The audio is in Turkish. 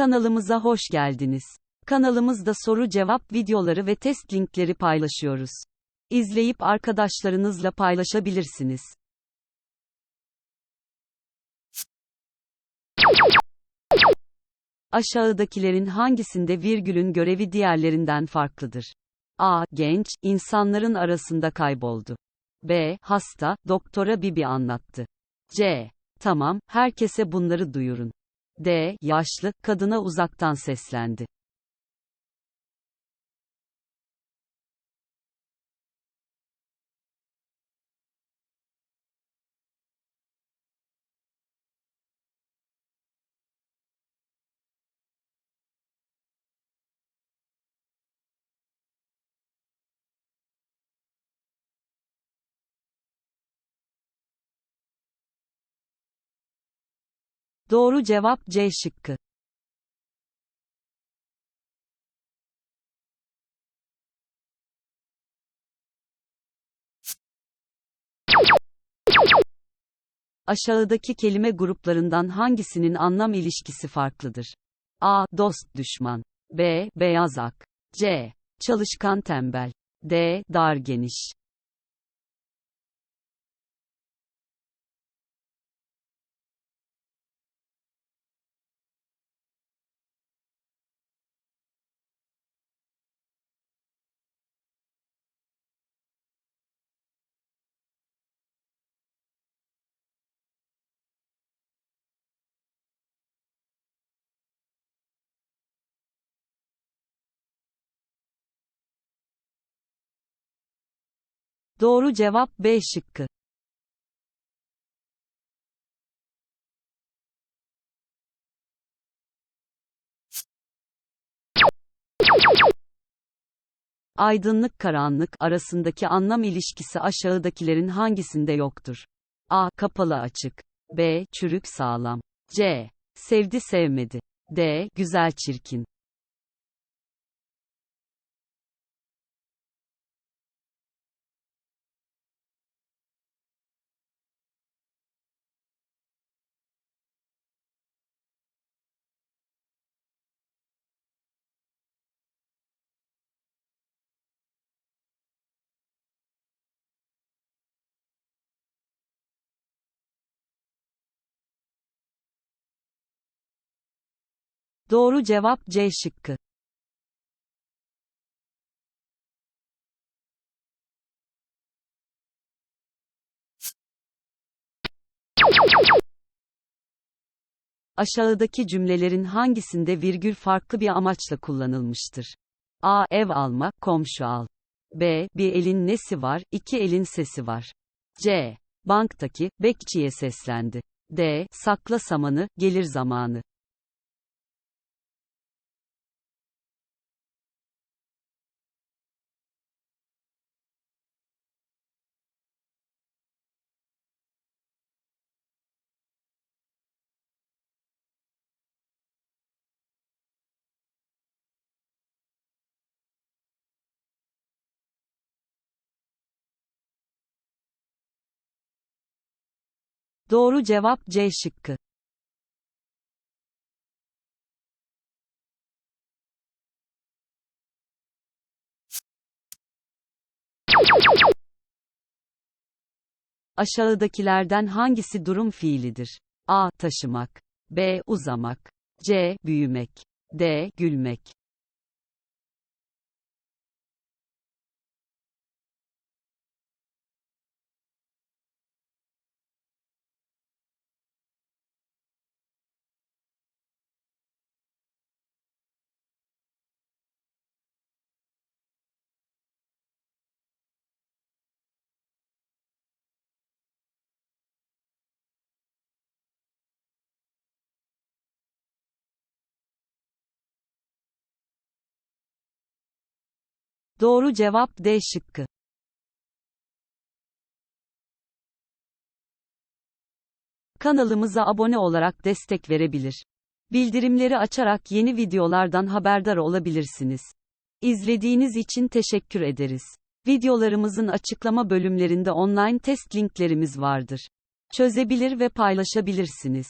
Kanalımıza hoş geldiniz. Kanalımızda soru cevap videoları ve test linkleri paylaşıyoruz. İzleyip arkadaşlarınızla paylaşabilirsiniz. Aşağıdakilerin hangisinde virgülün görevi diğerlerinden farklıdır? A. Genç, insanların arasında kayboldu. B. Hasta, doktora Bibi anlattı. C. Tamam, herkese bunları duyurun. D. Yaşlı, kadına uzaktan seslendi. Doğru cevap C şıkkı. Aşağıdaki kelime gruplarından hangisinin anlam ilişkisi farklıdır? A. Dost düşman. B. Beyaz ak. C. Çalışkan tembel. D. Dar geniş. Doğru cevap B şıkkı. Aydınlık karanlık arasındaki anlam ilişkisi aşağıdakilerin hangisinde yoktur? A. Kapalı açık. B. Çürük sağlam. C. Sevdi sevmedi. D. Güzel çirkin. Doğru cevap C şıkkı. Aşağıdaki cümlelerin hangisinde virgül farklı bir amaçla kullanılmıştır? A. Ev alma, komşu al. B. Bir elin nesi var, iki elin sesi var. C. Banktaki, bekçiye seslendi. D. Sakla samanı, gelir zamanı. Doğru cevap C şıkkı. Aşağıdakilerden hangisi durum fiilidir? A. Taşımak. B. Uzamak. C. Büyümek. D. Gülmek. Doğru cevap D şıkkı. Kanalımıza abone olarak destek verebilir. Bildirimleri açarak yeni videolardan haberdar olabilirsiniz. İzlediğiniz için teşekkür ederiz. Videolarımızın açıklama bölümlerinde online test linklerimiz vardır. Çözebilir ve paylaşabilirsiniz.